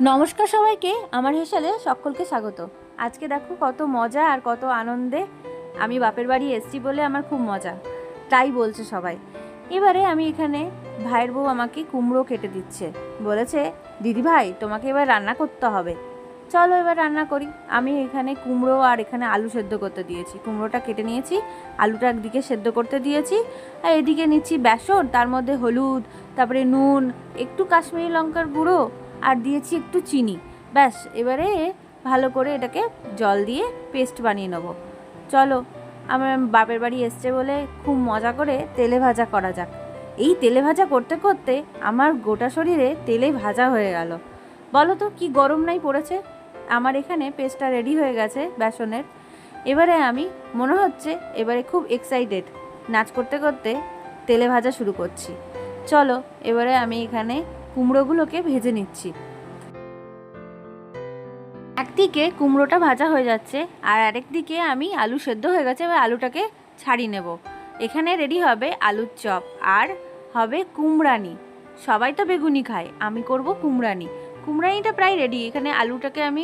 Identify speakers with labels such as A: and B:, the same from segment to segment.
A: নমস্কার সবাইকে, আমার হেসালে সকলকে স্বাগত। আজকে দেখো কত মজা আর কত আনন্দে আমি বাপের বাড়ি এসছি বলে আমার খুব মজা। তাই বলছে সবাই। এবারে আমি এখানে ভাইয়ের বউ আমাকে কুমড়ো কেটে দিচ্ছে। বলেছে, দিদি ভাই, তোমাকে এবার রান্না করতে হবে। চলো এবার রান্না করি। আমি এখানে কুমড়ো আর এখানে আলু সেদ্ধ করতে দিয়েছি। কুমড়োটা কেটে নিয়েছি, আলুটা একদিকে সেদ্ধ করতে দিয়েছি। আর এদিকে নিচ্ছি বেসন, তার মধ্যে হলুদ, তারপরে নুন, একটু কাশ্মীরি লঙ্কার গুঁড়ো আর দিয়েছি একটু চিনি। ব্যাস, এবারে ভালো করে এটাকে জল দিয়ে পেস্ট বানিয়ে নেব। চলো, আমার বাপের বাড়ি এসছে বলে খুব মজা করে তেলে ভাজা করা যাক। এই তেলে ভাজা করতে করতে আমার গোটা শরীরে তেলে ভাজা হয়ে গেল। বলো তো, কি গরম নাই পড়েছে? আমার এখানে পেস্টটা রেডি হয়ে গেছে বেসনের। এবারে আমি, মনে হচ্ছে এবারে খুব এক্সাইটেড নাচ করতে করতে তেলে ভাজা শুরু করছি। চলো, এবারে আমি এখানে কুমড়োগুলোকে ভেজে নিচ্ছি। একদিকে কুমড়োটা ভাজা হয়ে যাচ্ছে আর আরেকদিকে আমি আলু সেদ্ধ হয়ে গেছে, এবার আলুটাকে ছাড়িয়ে নেব। এখানে রেডি হবে আলুর চপ আর হবে কুমড়ানি। সবাই তো বেগুনি খায়, আমি করব কুমড়ানি। কুমড়ানিটা প্রায় রেডি এখানে আলুটাকে আমি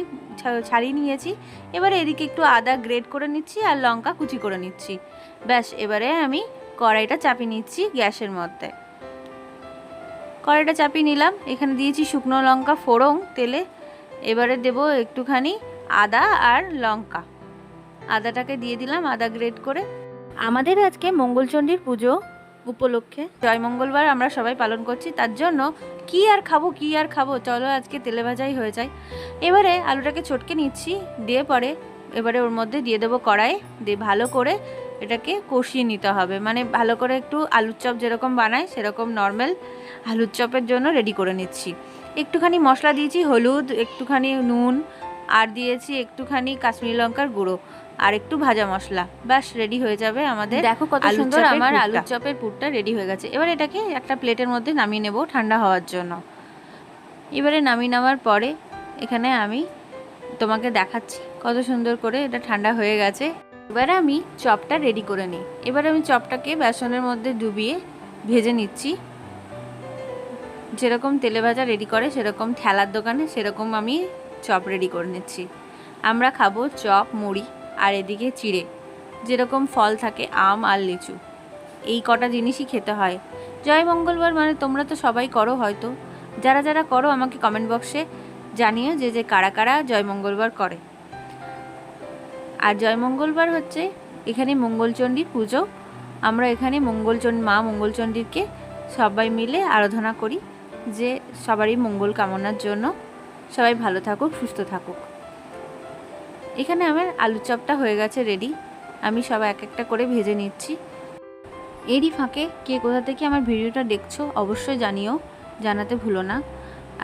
A: ছাড়িয়ে নিয়েছি। এবারে এদিকে একটু আদা গ্রেট করে নিচ্ছি আর লঙ্কা কুচি করে নিচ্ছি। ব্যাস, এবারে আমি কড়াইটা চাপিয়ে নিচ্ছি গ্যাসের মধ্যে। কড়াইটা চাপিয়ে নিলাম। এখানে দিয়েছি শুকনো লঙ্কা ফোড়ং তেলে। এবারে দেব একটুখানি আদা আর লঙ্কা। আদাটাকে দিয়ে দিলাম আদা গ্রেট করে। আমাদের আজকে মঙ্গলচণ্ডীর পুজো উপলক্ষে। জয় মঙ্গলবার আমরা সবাই পালন করছি। তার জন্য কি আর খাব, কি আর খাব? চলো আজকে তেলে ভাজাই হয়ে যায়। এবারে আলুটাকে চটকে নিচ্ছি, দিয়ে পরে এবারে ওর মধ্যে দিয়ে দেবো কড়াই দিয়ে ভালো করে এটাকে কষিয়ে নিতে হবে। মানে ভালো করে একটু আলুর চপ যেরকম বানাই সেরকম নর্মাল আলুর চপের জন্য রেডি করে নিচ্ছি। একটুখানি মশলা দিয়েছি হলুদ একটুখানি নুন আর দিয়েছি একটুখানি কাশ্মীরি লঙ্কার গুঁড়ো আর একটু ভাজা মশলা। ব্যাস রেডি হয়ে যাবে আমাদের দেখো কত সুন্দর আমার। আলুর চপের পুরটা রেডি হয়ে গেছে। এবার এটাকে একটা প্লেটের মধ্যে নামিয়ে নেব ঠান্ডা হওয়ার জন্য। এবারে নামিয়ে নেওয়ার পরে এখানে আমি তোমাকে দেখাচ্ছি কত সুন্দর করে এটা ঠান্ডা হয়ে গেছে। এবারে আমি চপটা রেডি করে নিই। এবারে আমি চপটাকে বেসনের মধ্যে ডুবিয়ে ভেজে নিচ্ছি। যেরকম তেলে ভাজা রেডি করে, সেরকম ঠেলার দোকানে সেরকম আমি চপ রেডি করে নিচ্ছি। আমরা খাব চপ, মুড়ি আর এদিকে চিড়ে। যেরকম ফল থাকে, আম আর লিচু। এই কটা জিনিসই খেতে হয়। জয় মঙ্গলবার মানে তোমরা তো সবাই করো হয়তো। যারা যারা করো, আমাকে কমেন্ট বক্সে জানিও যে যে কারা কারা জয় মঙ্গলবার করে। আর জয় মঙ্গলবার হচ্ছে এখানে মঙ্গলচণ্ডীর পুজো। আমরা এখানে মঙ্গলচণ্ডী, মা মঙ্গলচণ্ডীরকে সবাই মিলে আরাধনা করি যে সবারই মঙ্গল কামনার জন্য। সবাই ভালো থাকুক, সুস্থ থাকুক। এখানে আমার আলুর চপটা হয়ে গেছে রেডি আমি সব এক একটা করে ভেজে নিচ্ছি। এরই ফাঁকে কে কোথা থেকে আমার ভিডিওটা দেখছ অবশ্যই জানিও, জানাতে ভুলো না।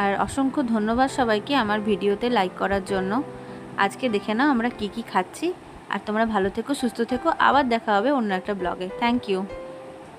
A: আর অসংখ্য ধন্যবাদ সবাইকে আমার ভিডিওতে লাইক করার জন্য। আজকে দেখে নাও আমরা কি কি খাচ্ছি। আর তোমরা ভালো থেকো, সুস্থ থেকো। আবার দেখা হবে অন্য একটা ব্লগে। Thank you